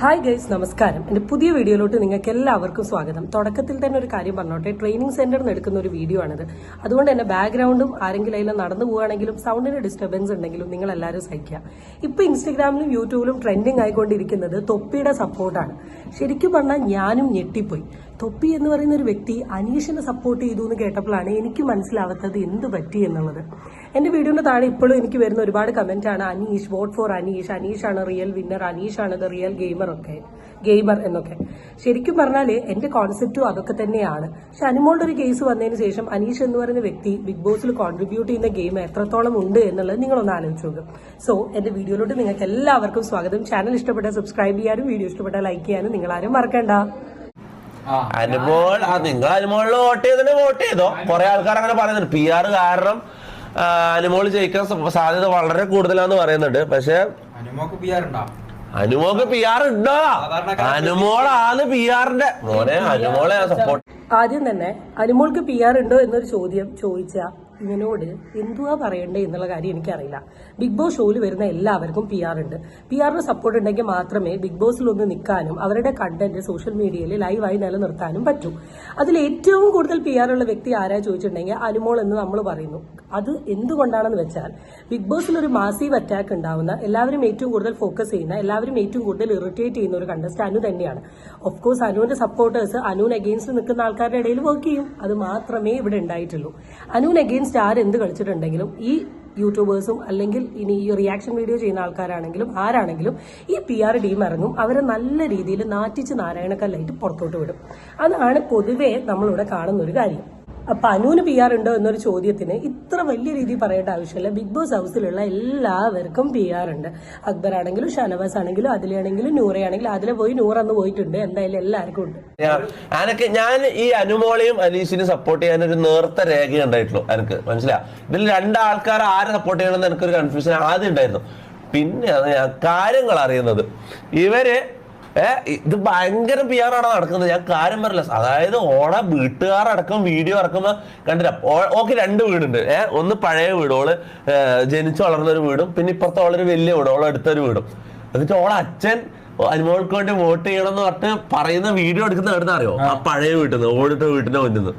Hi guys നമസ്കാരം. എന്റെ പുതിയ വീഡിയോയിലോട്ട് നിങ്ങൾക്ക് എല്ലാവർക്കും സ്വാഗതം. തുടക്കത്തിൽ തന്നെ ഒരു കാര്യം പറഞ്ഞോട്ടെ. ട്രെയിനിങ് സെന്ററിൽ നിന്ന് എടുക്കുന്ന ഒരു വീഡിയോ ആണിത്. അതുകൊണ്ട് തന്നെ ബാക്ക്ഗ്രൗണ്ടും ആരെങ്കിലും അതിൽ നടന്നു പോവുകയാണെങ്കിലും സൗണ്ടിന് ഡിസ്റ്റർബൻസ് ഉണ്ടെങ്കിലും നിങ്ങൾ എല്ലാവരും സഹിക്കുക ഇപ്പോൾ ഇൻസ്റ്റഗ്രാമിലും യൂട്യൂബിലും ട്രെൻഡിങ് ആയിക്കൊണ്ടിരിക്കുന്നത് തൊപ്പിയുടെ സപ്പോർട്ടാണ് ശരിക്കും പറഞ്ഞാൽ ഞാനും ഞെട്ടിപ്പോയി. തൊപ്പി എന്ന് പറയുന്ന ഒരു വ്യക്തി അനീഷിനെ സപ്പോർട്ട് ചെയ്തു എന്ന് കേട്ടപ്പോഴാണ് എനിക്ക് മനസ്സിലാവാത്തത് എന്ത് പറ്റി എന്നുള്ളത്. എന്റെ വീഡിയോന്റെ താഴെ ഇപ്പോഴും എനിക്ക് വരുന്ന ഒരുപാട് കമന്റ് ആണ് അനീഷ് വോട്ട് ഫോർ അനീഷ്. അനീഷാണ് റിയൽ വിന്നർ അനീഷാണ് ദ റിയൽ ഗെയിമർ ഒക്കെ. ഗെയിമർ എന്നൊക്കെ. ശരിക്കും പറഞ്ഞാൽ എന്റെ കോൺസെപ്റ്റും അതൊക്കെ തന്നെയാണ്. പക്ഷെ അനുമോളുടെ ഒരു കേസ് വന്നതിന് ശേഷം അനീഷ് എന്ന് പറയുന്ന വ്യക്തി ബിഗ് ബോസിൽ കോൺട്രിബ്യൂട്ട് ചെയ്യുന്ന ഗെയിം എത്രത്തോളം ഉണ്ട് എന്നുള്ളത് നിങ്ങളൊന്ന് ആലോചിച്ച് നോക്കും. സോ എന്റെ വീഡിയോയിലോട്ട് നിങ്ങൾക്ക് എല്ലാവർക്കും സ്വാഗതം. ചാനൽ ഇഷ്ടപ്പെട്ടാൽ സബ്സ്ക്രൈബ് ചെയ്യാനും വീഡിയോ ഇഷ്ടപ്പെട്ടാൽ ലൈക്ക് ചെയ്യാനും നിങ്ങൾ ആരും മറക്കണ്ട അനുമോൾ ആ നിങ്ങൾ അനുമോളിൽ വോട്ട് ചെയ്തതിന് വോട്ട് ചെയ്തോ? കുറെ ആൾക്കാർ അങ്ങനെ പറയുന്നുണ്ട്. പി ആർ കാരണം അനുമോൾ ജയിക്കാൻ സാധ്യത വളരെ കൂടുതലാന്ന് പറയുന്നുണ്ട്. പക്ഷെ അനുമോക്ക് പിയാറുണ്ടോ അനുമോക്ക് പി ആർ ഉണ്ടോ? അനുമോളാണ് പി ആറിന്റെ മോനെ അനുമോളെ സപ്പോർട്ട് ആദ്യം തന്നെ അനുമോൾക്ക് പി ആർ ഉണ്ടോ എന്നൊരു ചോദ്യം ചോദിച്ച ഇവനോട് എന്തുവാ പറയണ്ടേ എന്നുള്ള കാര്യം എനിക്കറിയില്ല. ബിഗ് ബോസ് ഷോയിൽ വരുന്ന എല്ലാവർക്കും പി ആർ ഉണ്ട്. പി ആറിന് സപ്പോർട്ട് ഉണ്ടെങ്കിൽ മാത്രമേ ബിഗ് ബോസിൽ ഒന്ന് നിൽക്കാനും അവരുടെ കണ്ടന്റ് സോഷ്യൽ മീഡിയയിൽ ലൈവായി നിലനിർത്താനും പറ്റൂ. അതിൽ ഏറ്റവും കൂടുതൽ പി ആർ ഉള്ള വ്യക്തി ആരാ ചോദിച്ചിട്ടുണ്ടെങ്കിൽ അനുമോൾ എന്ന് നമ്മൾ പറയുന്നു. അത് എന്തുകൊണ്ടാണെന്ന് വെച്ചാൽ ബിഗ് ബോസിൽ ഒരു മാസീവ് അറ്റാക്ക് ഉണ്ടാവുന്ന എല്ലാവരും ഏറ്റവും കൂടുതൽ ഫോക്കസ് ചെയ്യുന്ന എല്ലാവരും ഏറ്റവും കൂടുതൽ ഇറിറ്റേറ്റ് ചെയ്യുന്ന ഒരു കണ്ടസ്റ്റ് അനു തന്നെയാണ്. ഓഫ് കോഴ്സ് അനുവിന്റെ സപ്പോർട്ടേഴ്സ് അനുവിന് അഗെയിൻസ്റ്റ് നിൽക്കുന്ന ആൾക്കാരുടെ ഇടയിൽ വർക്ക് ചെയ്യും. അത് മാത്രമേ ഇവിടെ ഉണ്ടായിട്ടുള്ളൂ. അനുവിന് അഗെയിൻസ്റ്റ് ആരെന്ത് കളിച്ചിട്ടുണ്ടെങ്കിലും ഈ യൂട്യൂബേഴ്സും അല്ലെങ്കിൽ ഇനി ഈ റിയാക്ഷൻ വീഡിയോ ചെയ്യുന്ന ആൾക്കാരാണെങ്കിലും ആരാണെങ്കിലും ഈ പി ആർ ടീം ഇറങ്ങും. അവരെ നല്ല രീതിയിൽ നാറ്റിച്ച് നാരായണക്കല്ലായിട്ട് പുറത്തോട്ട് വിടും. അതാണ് പൊതുവേ നമ്മളിവിടെ കാണുന്ന ഒരു കാര്യം. അപ്പൊ അനുവിന് പി ആർ ഉണ്ടോ എന്നൊരു ചോദ്യത്തിന് ഇത്ര വലിയ രീതിയിൽ പറയേണ്ട ആവശ്യമില്ല. ബിഗ് ബോസ് ഹൗസിലുള്ള എല്ലാവർക്കും പി ആർ ഉണ്ട്. അക്ബർ ആണെങ്കിലും ഷനവാസ് ആണെങ്കിലും അതിലാണെങ്കിലും നൂറയാണെങ്കിലും അതിലെ പോയി നൂറന്ന് പോയിട്ടുണ്ട്. എന്തായാലും എല്ലാവർക്കും ഉണ്ട്. അനക്ക് ഞാൻ ഈ അനുമോളെയും അനീഷിനെ സപ്പോർട്ട് ചെയ്യാൻ ഒരു നേർത്ത രേഖ ഉണ്ടായിട്ടുള്ളൂ എനിക്ക് മനസ്സിലാ ഇതിൽ രണ്ടാൾക്കാർ ആരെ സപ്പോർട്ട് ചെയ്യണമെന്ന് എനിക്കൊരു കൺഫ്യൂഷൻ ആദ്യം ഉണ്ടായിരുന്നു. പിന്നെ കാര്യങ്ങൾ അറിയുന്നത്. ഇവർ ഇത് ഭയങ്കര പി ആർ ആണ് നടക്കുന്നത്? ഞാൻ കാര്യം പറയില്ല അതായത് ഓട വീട്ടുകാരടക്കം വീഡിയോ ഇറക്കുമ്പോ കണ്ടില്ല. ഓക്കെ രണ്ട് വീടുണ്ട്. ഏഹ് ഒന്ന് പഴയ വീട്. ഓൾ ജനിച്ചു വളർന്ന ഒരു വീടും പിന്നെ ഇപ്പുറത്തെ ഓളൊരു വലിയ വീട് ഓളെ അടുത്തൊരു വീടും. എന്നിട്ട് ഓളെ അച്ഛൻ അനുമോൾക്ക് വേണ്ടി വോട്ട് ചെയ്യണം എന്ന് പറഞ്ഞിട്ട് പറയുന്ന വീഡിയോ എടുക്കുന്ന എവിടുന്ന അറിയോ? ആ പഴയ വീട്ടിൽ നിന്ന് ഓടിട്ട വീട്ടിന്റെ മുന്നിൽ നിന്ന്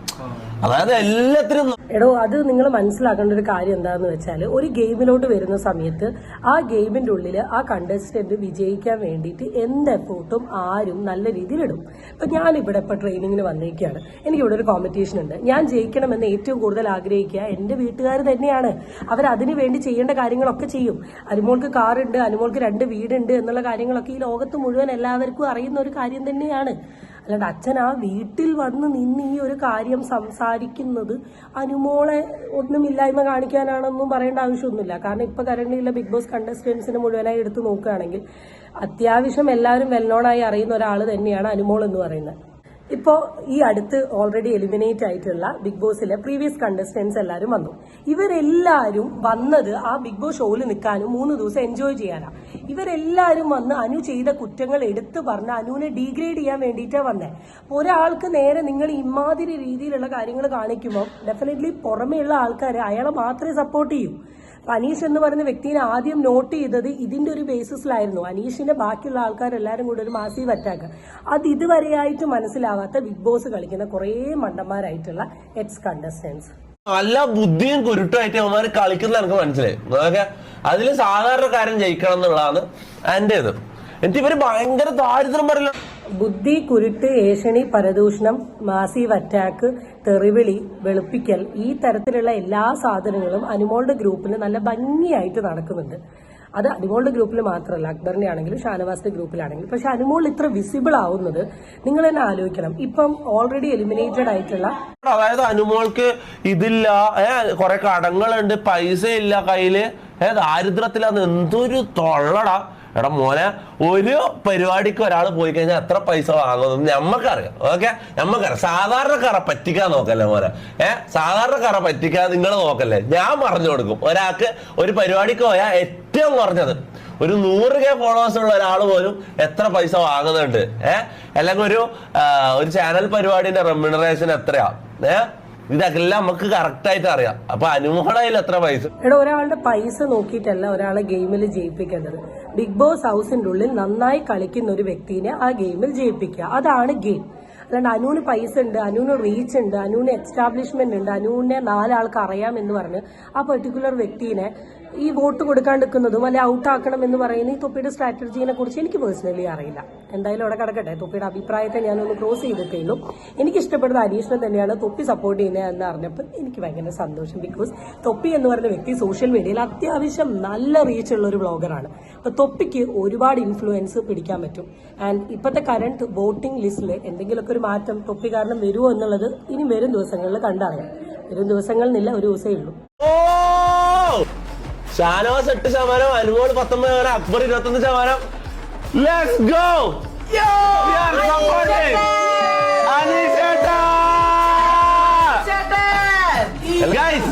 അതായത് എല്ലാത്തിനും എടോ അത് നിങ്ങൾ മനസ്സിലാക്കേണ്ട ഒരു കാര്യം എന്താണെന്ന് വെച്ചാൽ ഒരു ഗെയിമിലോട്ട് വരുന്ന സമയത്ത് ആ ഗെയിമിന്റെ ഉള്ളിൽ ആ കണ്ടസ്റ്റന്റ് വിജയിക്കാൻ വേണ്ടിയിട്ട് എന്ത് എഫോർട്ടും ആരും നല്ല രീതിയിൽ ഇടും. ഇപ്പൊ ഞാൻ ഇവിടെ ഇപ്പൊ ട്രെയിനിങ്ങിന് വന്നിരിക്കുകയാണ് എനിക്ക് ഇവിടെ ഒരു കോമ്പറ്റീഷൻ ഉണ്ട്. ഞാൻ ജയിക്കണമെന്ന് ഏറ്റവും കൂടുതൽ ആഗ്രഹിക്കുക എന്റെ വീട്ടുകാർ തന്നെയാണ്. അവർ അതിനു വേണ്ടി ചെയ്യേണ്ട കാര്യങ്ങളൊക്കെ ചെയ്യും. അനുമോൾക്ക് കാറുണ്ട് അനുമോൾക്ക് രണ്ട് വീടുണ്ട് എന്നുള്ള കാര്യങ്ങളൊക്കെ ഈ ലോകത്ത് മുഴുവൻ എല്ലാവർക്കും അറിയുന്ന ഒരു കാര്യം തന്നെയാണ്. അല്ലാണ്ട് അച്ഛൻ ആ വീട്ടിൽ വന്ന് നിന്ന് ഈ ഒരു കാര്യം സംസാരിക്കുന്നത് അനുമോളെ ഒന്നുമില്ലായ്മ കാണിക്കാനാണെന്നും പറയേണ്ട ആവശ്യമൊന്നുമില്ല. കാരണം ഇപ്പൊ കരണ്ടിലുള്ള ബിഗ് ബോസ് കണ്ടസ്റ്റൻസിനെ മുഴുവനായി എടുത്തു നോക്കുകയാണെങ്കിൽ അത്യാവശ്യം എല്ലാവരും വെല്ലോണായി അറിയുന്ന ഒരാൾ തന്നെയാണ് അനുമോൾ എന്ന് പറയുന്നത്. ഇപ്പോ ഈ അടുത്ത് ഓൾറെഡി എലിമിനേറ്റ് ആയിട്ടുള്ള ബിഗ് ബോസിലെ പ്രീവിയസ് കണ്ടസ്റ്റൻസ് എല്ലാവരും വന്നു. ഇവരെല്ലാവരും വന്നത് ആ ബിഗ് ബോസ് ഷോയിൽ നിൽക്കാനും മൂന്ന് ദിവസം എൻജോയ് ചെയ്യാനാണ് ഇവരെല്ലാവരും വന്ന് അനു ചെയ്ത കുറ്റങ്ങൾ എടുത്തു പറഞ്ഞ് അനുവിനെ ഡീഗ്രേഡ് ചെയ്യാൻ വേണ്ടിയിട്ടാണ് വന്നേ. ഒരാൾക്ക് നേരെ നിങ്ങൾ ഇമാതിരി രീതിയിലുള്ള കാര്യങ്ങൾ കാണിക്കുമ്പോൾ ഡെഫിനറ്റ്ലി പുറമെയുള്ള ആൾക്കാരെ അയാളെ മാത്രമേ സപ്പോർട്ട് ചെയ്യൂ. അനീഷ് എന്ന് പറയുന്ന വ്യക്തിനെ ആദ്യം നോട്ട് ചെയ്തത് ഇതിന്റെ ഒരു ബേസിസിലായിരുന്നു അനീഷിന്റെ ബാക്കിയുള്ള ആൾക്കാരെല്ലാരും കൂടെ ഒരു മാസീവ് അറ്റാക്ക് അത് ഇതുവരെയായിട്ട് മനസ്സിലാവാത്ത ബിഗ് ബോസ് കളിക്കുന്ന കുറേ മണ്ടന്മാരായിട്ടുള്ള എക്സ് കണ്ടസ്റ്റൻസ് നല്ല ബുദ്ധിയും കുരുട്ടുമായിട്ട് അവന്മാർ കളിക്കുന്ന എനിക്ക് മനസ്സിലായി. അതൊക്കെ അതിൽ സാധാരണക്കാരൻ ജയിക്കണം എന്നുള്ളതാണ് എന്റെ ഇത് എന്നിട്ട് ഇവർ ഭയങ്കര ദാരിദ്ര്യം പറയില്ല. ബുദ്ധി കുരുട്ട് ഏഷണി പരദൂഷണം മാസീവ് അറ്റാക്ക് തെറിവിളി വെളുപ്പിക്കൽ ഈ തരത്തിലുള്ള എല്ലാ സാധനങ്ങളും അനുമോളുടെ ഗ്രൂപ്പിൽ നല്ല ഭംഗിയായിട്ട് നടക്കുന്നുണ്ട്. അത് അനുമോളുടെ ഗ്രൂപ്പിൽ മാത്രമല്ല അക്ബറിന്റെ ആണെങ്കിലും ഷാനവാസിന്റെ ഗ്രൂപ്പിലാണെങ്കിലും. പക്ഷെ അനുമോൾ ഇത്ര വിസിബിൾ ആവുന്നത് നിങ്ങൾ തന്നെ ആലോചിക്കണം. ഇപ്പം ഓൾറെഡി എലിമിനേറ്റഡ് ആയിട്ടുള്ള അതായത് അനുമോൾക്ക് ഇതില്ല. കുറെ കടങ്ങളുണ്ട് പൈസ ഇല്ല കയ്യിൽ ദാരിദ്ര്യത്തിലാന്ന് എന്തൊരു തൊള്ളടാ. എടാ മോനെ ഒരു പരിപാടിക്ക് ഒരാൾ പോയി കഴിഞ്ഞാൽ എത്ര പൈസ വാങ്ങുന്നു ഞമ്മക്കറിയാം. ഓക്കെ? ഞമ്മക്കറിയാം. സാധാരണക്കാരെ പറ്റിക്കാൻ നോക്കല്ലേ മോനെ? ഏ? സാധാരണക്കാരെ പറ്റിക്കാൻ നിങ്ങൾ നോക്കല്ലേ? ഞാൻ പറഞ്ഞു കൊടുക്കും. ഒരാൾക്ക് ഒരു പരിപാടിക്ക് പോയാൽ ഏറ്റവും കുറഞ്ഞത് ഒരു നൂറ് കെ ഫോളോവേഴ്സ് ഉള്ള ഒരാൾ പോലും എത്ര പൈസ വാങ്ങുന്നുണ്ട്? ഏഹ് അല്ലെങ്കിൽ ഒരു ഒരു ചാനൽ പരിപാടിന്റെ റെമ്യൂണറേഷൻ എത്രയാ? ഏഹ് ഇതെല്ലാം നമുക്ക് കറക്റ്റ് ആയിട്ട് അറിയാം. അപ്പൊ അനുമോളയിൽ എത്ര പൈസ? എടാ ഒരാളുടെ പൈസ നോക്കിയിട്ടല്ല ഒരാളെ ഗെയിമിൽ ജയിപ്പിക്കേണ്ടത്. ബിഗ് ബോസ് ഹൗസിന്റെ ഉള്ളിൽ നന്നായി കളിക്കുന്ന ഒരു വ്യക്തിനെ ആ ഗെയിമിൽ ജയിപ്പിക്കുക. അതാണ് ഗെയിം. അല്ലാണ്ട് അനുവിന് പൈസ ഉണ്ട് അനുവിന് റീച്ച് ഉണ്ട് അനുവിന് എസ്റ്റാബ്ലിഷ്മെന്റ് ഉണ്ട് അനുവിനെ നാലാൾക്ക് അറിയാം എന്ന് പറഞ്ഞ് ആ പെർട്ടിക്കുലർ വ്യക്തിനെ ഈ വോട്ട് കൊടുക്കാൻ കൊടുക്കാണ്ടിരിക്കുന്നതും അല്ലെ ഔട്ടാക്കണം എന്ന് പറയുന്ന ഈ തൊപ്പിയുടെ സ്ട്രാറ്റജീനെ കുറിച്ച് എനിക്ക് പേഴ്സണലി അറിയില്ല. എന്തായാലും അവിടെ കിടക്കട്ടെ. തൊപ്പിയുടെ അഭിപ്രായത്തെ ഞാനൊന്ന് ക്രോസ് ചെയ്തിട്ടേ ഉള്ളൂ എനിക്ക് ഇഷ്ടപ്പെടുന്ന അനീഷിനെ തന്നെയാണ് തൊപ്പി സപ്പോർട്ട് ചെയ്യുന്നത് എന്ന് അറിഞ്ഞപ്പോൾ എനിക്ക് ഭയങ്കര സന്തോഷം. ബിക്കോസ് തൊപ്പി എന്ന് പറയുന്ന വ്യക്തി സോഷ്യൽ മീഡിയയിൽ അത്യാവശ്യം നല്ല റീച്ച് ഉള്ള ഒരു ബ്ലോഗറാണ് അപ്പൊ തൊപ്പിക്ക് ഒരുപാട് ഇൻഫ്ലുവൻസ് പിടിക്കാൻ പറ്റും. ആൻഡ് ഇപ്പോഴത്തെ കറണ്ട് വോട്ടിംഗ് ലിസ്റ്റിൽ എന്തെങ്കിലുമൊക്കെ ഒരു മാറ്റം തൊപ്പി കാരണം വരുമോ എന്നുള്ളത് ഇനി വരും ദിവസങ്ങളിൽ കണ്ടറിയാം. വരും ദിവസങ്ങളിലില്ല ഒരു ദിവസമേ ഉള്ളൂ. ഷാനവാസ് എട്ട് ശതമാനം അനുമോൾ പത്തൊമ്പത് ശതമാനം അക്ബർ ഇരുപത്തൊന്ന് ശതമാനം. Let's go guys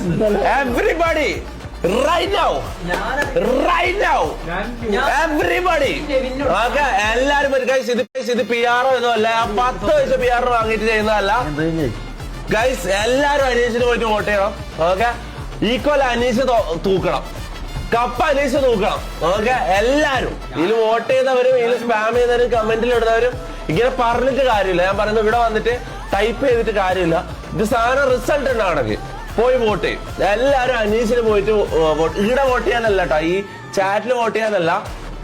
everybody okay എല്ലാരും ഗൈസ് ഇത് ഇത് പി ആർ ഒന്നും അല്ല. പത്ത് വയസ്സ് പി ആർ വാങ്ങിയിട്ട് ചെയ്യുന്നതല്ല. ഗൈസ് എല്ലാരും അനീഷിന് പോയിട്ട് വോട്ട് ചെയ്യണം. ഓക്കെ ഈക്വൽ അനീഷ് തൂക്കണം. കപ്പ അനീഷ് നോക്കണം. ഓക്കെ? എല്ലാരും. ഇതിൽ വോട്ട് ചെയ്തവരും ഇതിൽ സ്പാം ചെയ്തവരും കമന്റിൽ ഇടുന്നവരും ഇങ്ങനെ പറഞ്ഞിട്ട് കാര്യമില്ല. ഞാൻ പറയുന്നത് ഇവിടെ വന്നിട്ട് ടൈപ്പ് ചെയ്തിട്ട് കാര്യമില്ല. ഇത് സാധനം റിസൾട്ട് ഉണ്ടാവണമെങ്കിൽ പോയി വോട്ട് ചെയ്യും. എല്ലാരും അനീഷിന് പോയിട്ട് ഇവിടെ വോട്ട് ചെയ്യാനല്ല കേട്ടോ ഈ ചാറ്റിൽ വോട്ട് ചെയ്യാനല്ല.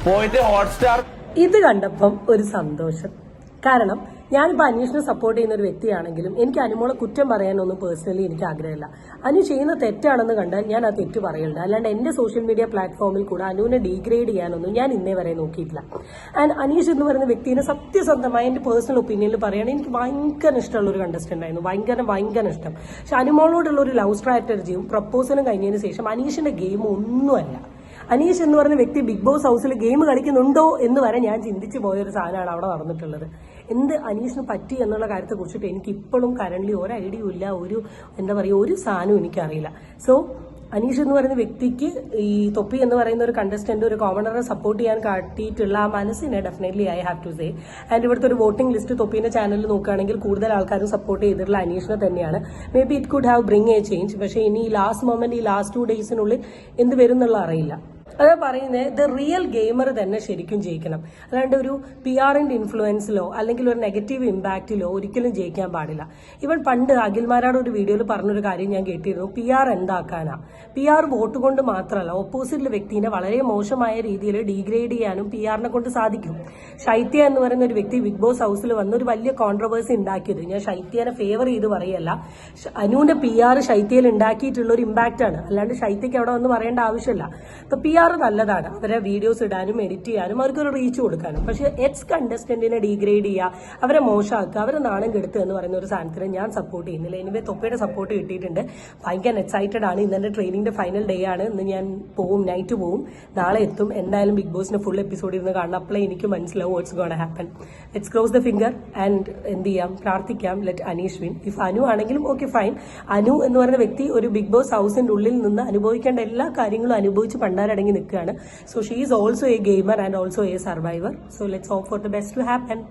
പോയിട്ട് ഹോട്ട്സ്റ്റാർ ഇത് കണ്ടപ്പം ഒരു സന്തോഷം. കാരണം ഞാനിപ്പോൾ അന്വേഷണം സപ്പോർട്ട് ചെയ്യുന്ന ഒരു വ്യക്തിയാണെങ്കിലും എനിക്ക് അനുമോളെ കുറ്റം പറയാനൊന്നും പേഴ്സണലി എനിക്ക് ആഗ്രഹമില്ല. അനു ചെയ്യുന്ന തെറ്റാണെന്ന് കണ്ടാൽ ഞാൻ ആ തെറ്റ് പറയലുണ്ട് അല്ലാണ്ട് എന്റെ സോഷ്യൽ മീഡിയ പ്ലാറ്റ്ഫോമിൽ കൂടെ അനുവിനെ ഡീഗ്രേഡ് ചെയ്യാനൊന്നും ഞാൻ ഇന്നേ വരെ നോക്കിയിട്ടില്ല. ആൻഡ് അനീഷ് എന്ന് പറയുന്ന വ്യക്തിനെ സത്യസന്ധമായ എന്റെ പേഴ്സണൽ ഒപ്പീനിയനിൽ പറയുകയാണെങ്കിൽ എനിക്ക് ഭയങ്കര ഇഷ്ടമുള്ള ഒരു കണ്ടസ്റ്റന്റ് ആയിരുന്നു. ഭയങ്കര ഭയങ്കര ഇഷ്ടം. പക്ഷെ അനുമോളോടുള്ള ഒരു ലവ് സ്ട്രാറ്റജിയും പ്രപ്പോസലും കഴിഞ്ഞതിന് ശേഷം അനീഷിന്റെ ഗെയിം ഒന്നുമല്ല. അനീഷ് എന്ന് പറഞ്ഞ വ്യക്തി ബിഗ് ബോസ് ഹൗസിൽ ഗെയിം കളിക്കുന്നുണ്ടോ എന്ന് വരെ ഞാൻ ചിന്തിച്ചു പോയ ഒരു സാധനമാണ് അവിടെ നടന്നിട്ടുള്ളത്. എന്ത് അനീഷിന് പറ്റി എന്നുള്ള കാര്യത്തെ കുറിച്ചിട്ട് എനിക്ക് ഇപ്പോഴും കറണ്ട്ലി ഒരു ഐഡിയ ഇല്ല ഒരു എന്താ പറയുക ഒരു സാധനവും എനിക്കറിയില്ല. സോ അനീഷ് എന്ന് പറയുന്ന വ്യക്തിക്ക് ഈ തൊപ്പി എന്ന് പറയുന്ന ഒരു കണ്ടസ്റ്റന്റ് ഒരു കോമണറെ സപ്പോർട്ട് ചെയ്യാൻ കാട്ടിയിട്ടുള്ള ആ മനസ്സിനെ definitely I have to say and ഇവിടുത്തെ ഒരു വോട്ടിംഗ് ലിസ്റ്റ് തൊപ്പീന്റെ ചാനലിൽ നോക്കുകയാണെങ്കിൽ കൂടുതൽ ആൾക്കാരും സപ്പോർട്ട് ചെയ്തിട്ടുള്ള അനീഷിനെ തന്നെയാണ്. Maybe it could have bring a change പക്ഷേ ഇനി ഈ ലാസ്റ്റ് മൊമെന്റ് ഈ ലാസ്റ്റ് ടു ഡേയ്സിനുള്ളിൽ എന്ത് വരും എന്നുള്ള അറിയില്ല. അതാ പറയുന്നത് ദ റിയൽ ഗെയിമർ തന്നെ ശരിക്കും ജയിക്കണം. അല്ലാണ്ട് ഒരു പി ആറിന്റെ ഇൻഫ്ലുവൻസിലോ അല്ലെങ്കിൽ ഒരു നെഗറ്റീവ് ഇമ്പാക്റ്റിലോ ഒരിക്കലും ജയിക്കാൻ പാടില്ല. ഇവൻ പണ്ട് അഖിൽമാരാട് ഒരു വീഡിയോയിൽ പറഞ്ഞൊരു കാര്യം ഞാൻ കേട്ടിരുന്നു. പി ആർ എന്താക്കാനാ? പി ആർ വോട്ട് കൊണ്ട് മാത്രമല്ല ഓപ്പോസിറ്റിലെ വ്യക്തിനെ വളരെ മോശമായ രീതിയിൽ ഡീഗ്രേഡ് ചെയ്യാനും പി ആറിനെ കൊണ്ട് സാധിക്കും. ശൈത്യ എന്ന് പറയുന്ന ഒരു വ്യക്തി ബിഗ് ബോസ് ഹൗസിൽ വന്ന് ഒരു വലിയ കോൺട്രവേഴ്സി ഉണ്ടാക്കിയത്. ഞാൻ ശൈത്യനെ ഫേവർ ചെയ്ത് പറയല്ല. അനുവിന്റെ പി ആർ ശൈത്യയിൽ ഉണ്ടാക്കിയിട്ടുള്ള ഒരു ഇമ്പാക്റ്റ് ആണ്. അല്ലാണ്ട് ശൈത്യക്ക് അവിടെ വന്ന് പറയേണ്ട ആവശ്യമില്ല. ഇപ്പൊ പി ആർ നല്ലതാണ്. അവരെ വീഡിയോസ് ഇടാനും എഡിറ്റ് ചെയ്യാനും അവർക്കൊരു റീച്ച് കൊടുക്കാനും. പക്ഷെ എക്സ് കണ്ടസ്റ്റന്റിനെ ഡീഗ്രേഡ് ചെയ്യുക അവരെ മോശമാക്കുക അവരെ നാണം കെടുത്തുക എന്ന് പറയുന്ന ഒരു സാധനത്തിന് ഞാൻ സപ്പോർട്ട് ചെയ്യുന്നില്ല. എനിവേ തൊപ്പയുടെ സപ്പോർട്ട് കിട്ടിയിട്ടുണ്ട്. ഭയങ്കര എക്സൈറ്റഡ് ആണ്. ഇന്നെ ട്രെയിനിങ്ങിന്റെ ഫൈനൽ ഡേ ആണ്. ഇന്ന് ഞാൻ പോവും നൈറ്റ് പോവും. നാളെ എത്തും. എന്തായാലും ബിഗ് ബോസിന്റെ ഫുൾ എപ്പിസോഡ് ഇരുന്ന് കാണണം. അപ്പോഴേ എനിക്ക് മനസ്സിലാവും what's gonna happen let's close the finger and എന്ത് ചെയ്യാം? പ്രാർത്ഥിക്കാം. Let Aneesh win if Anu ആണെങ്കിലും ഓക്കെ ഫൈൻ അനു എന്ന് പറയുന്ന വ്യക്തി ഒരു ബിഗ് ബോസ് ഹൗസിന്റെ ഉള്ളിൽ നിന്ന് അനുഭവിക്കേണ്ട എല്ലാ കാര്യങ്ങളും അനുഭവിച്ച് പണ്ടാരടങ്ങി നിൽക്കുകയാണ്. So she is also a gamer and also a survivor so let's hope for the best to happen